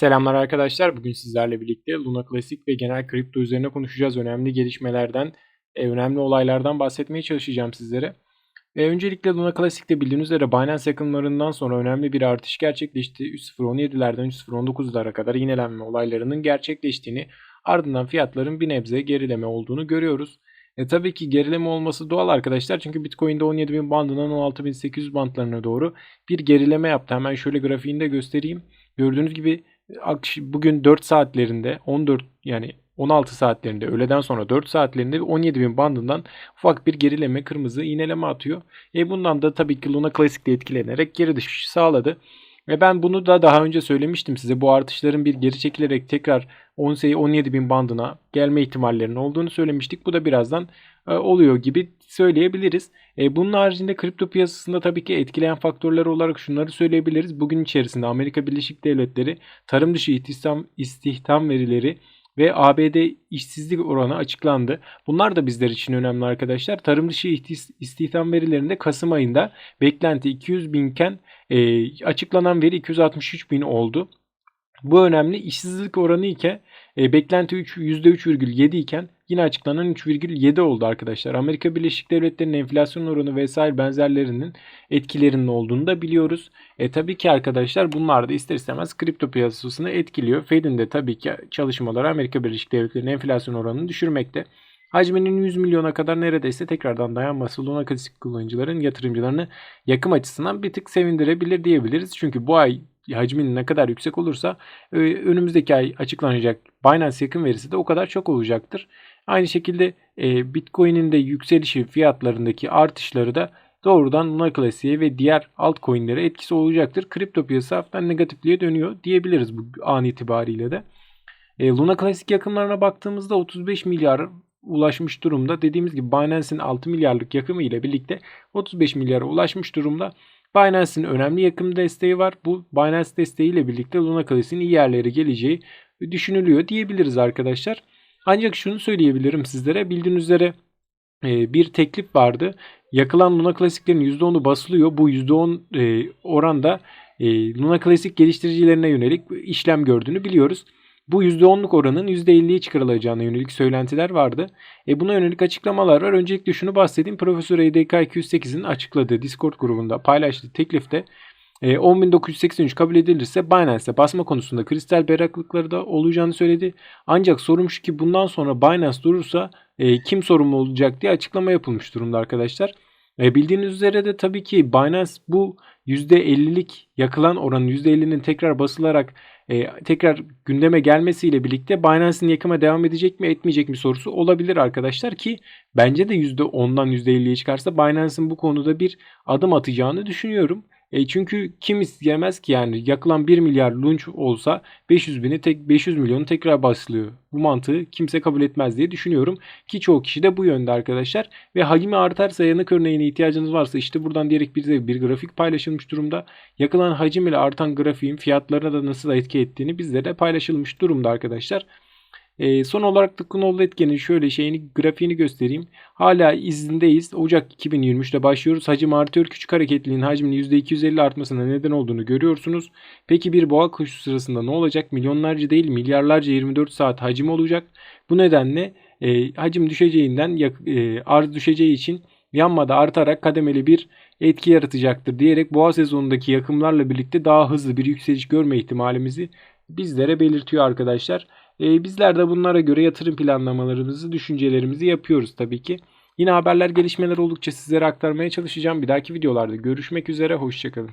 Selamlar arkadaşlar. Bugün sizlerle birlikte Luna Classic ve genel kripto üzerine konuşacağız. Önemli gelişmelerden, e, önemli olaylardan bahsetmeye çalışacağım sizlere. E, öncelikle Luna Classic'te bildiğiniz üzere Binance yakınlarından sonra önemli bir artış gerçekleşti. 3.017'lerden 3.019'lara kadar inelenme olaylarının gerçekleştiğini, ardından fiyatların bir nebze gerileme olduğunu görüyoruz. E tabii ki gerileme olması doğal arkadaşlar. Çünkü Bitcoin'de 17.000 bandından 16.800 bandlarına doğru bir gerileme yaptı. Hemen şöyle grafiğini de göstereyim. Gördüğünüz gibi bugün 4 saatlerinde 14 yani 16 saatlerinde öğleden sonra 4 saatlerinde 17.000 bandından ufak bir gerileme kırmızı iğneleme atıyor. E bundan da tabii ki Luna Classic'te etkilenerek geri düşüş sağladı. Ve ben bunu da daha önce söylemiştim size. Bu artışların bir geri çekilerek tekrar 17 bin bandına gelme ihtimallerinin olduğunu söylemiştik. Bu da birazdan oluyor gibi söyleyebiliriz. E, bunun haricinde kripto piyasasında tabii ki etkileyen faktörler olarak şunları söyleyebiliriz. Bugün içerisinde Amerika Birleşik Devletleri tarım dışı istihdam, istihdam verileri ve ABD işsizlik oranı açıklandı. Bunlar da bizler için önemli arkadaşlar. Tarım dışı istihdam verilerinde Kasım ayında beklenti 200 binken e, açıklanan veri 263 bin oldu. Bu önemli. İşsizlik oranı iken e, beklenti 3, %3,7 iken yine açıklanan 3,7 oldu arkadaşlar. Amerika Birleşik Devletleri'nin enflasyon oranı vesaire benzerlerinin etkilerinin olduğunu da biliyoruz. E tabii ki arkadaşlar bunlar da ister istemez kripto piyasasını etkiliyor. Fed'in de tabii ki çalışmaları Amerika Birleşik Devletleri'nin enflasyon oranını düşürmekte. Hacminin 100 milyona kadar neredeyse tekrardan dayanması Luna Classic kullanıcıların yatırımcılarını yakım açısından bir tık sevindirebilir diyebiliriz. Çünkü bu ay hacmin ne kadar yüksek olursa e, önümüzdeki ay açıklanacak Binance yakın verisi de o kadar çok olacaktır. Aynı şekilde e, Bitcoin'in de yükselişi fiyatlarındaki artışları da doğrudan Luna Classic'e ve diğer altcoin'lere etkisi olacaktır. Kripto piyasası hafiften negatifliğe dönüyor diyebiliriz bu an itibariyle de. E, Luna Classic yakınlarına baktığımızda 35 milyar ulaşmış durumda. Dediğimiz gibi Binance'in 6 milyarlık yakımı ile birlikte 35 milyara ulaşmış durumda. Binance'in önemli yakım desteği var. Bu Binance desteğiyle birlikte Luna Classic'in iyi yerlere geleceği düşünülüyor diyebiliriz arkadaşlar. Ancak şunu söyleyebilirim sizlere. Bildiğiniz üzere e, bir teklif vardı. Yakılan Luna Classic'lerin %10'u basılıyor. Bu %10 e, oranda e, Luna Classic geliştiricilerine yönelik işlem gördüğünü biliyoruz. Bu %10'luk oranın %50'ye çıkarılacağına yönelik söylentiler vardı. E buna yönelik açıklamalar var. Öncelikle şunu bahsedeyim. Profesör EDK 208'in açıkladığı Discord grubunda paylaştığı teklifte e, 10.983 kabul edilirse Binance'e basma konusunda kristal berraklıkları da olacağını söyledi. Ancak sorum şu ki bundan sonra Binance durursa e, kim sorumlu olacak diye açıklama yapılmış durumda arkadaşlar. E, bildiğiniz üzere de tabii ki Binance bu %50'lik yakılan oranın %50'inin tekrar basılarak e, tekrar gündeme gelmesiyle birlikte Binance'in yakıma devam edecek mi etmeyecek mi sorusu olabilir arkadaşlar ki bence de %10'dan %50'ye çıkarsa Binance'in bu konuda bir adım atacağını düşünüyorum. E çünkü kim isteyemez ki yani yakılan 1 milyar lunch olsa 500 bini tek 500 milyonu tekrar basılıyor. Bu mantığı kimse kabul etmez diye düşünüyorum ki çoğu kişi de bu yönde arkadaşlar ve hacmi artarsa yanık örneğine ihtiyacınız varsa işte buradan diyerek bize bir grafik paylaşılmış durumda. Yakılan hacim ile artan grafiğin fiyatlarına da nasıl etki ettiğini bizlere paylaşılmış durumda arkadaşlar. E, son olarak da Knowledge etkenin şöyle şeyini grafiğini göstereyim. Hala izindeyiz. Ocak 2023'te başlıyoruz. Hacim artıyor. Küçük hareketliliğin hacminin %250 artmasına neden olduğunu görüyorsunuz. Peki bir boğa koşu sırasında ne olacak? Milyonlarca değil milyarlarca 24 saat hacim olacak. Bu nedenle e, hacim düşeceğinden e, arz düşeceği için yanmada artarak kademeli bir etki yaratacaktır diyerek boğa sezonundaki yakımlarla birlikte daha hızlı bir yükseliş görme ihtimalimizi bizlere belirtiyor arkadaşlar. E, bizler de bunlara göre yatırım planlamalarımızı, düşüncelerimizi yapıyoruz tabii ki. Yine haberler gelişmeler oldukça sizlere aktarmaya çalışacağım. Bir dahaki videolarda görüşmek üzere. Hoşçakalın.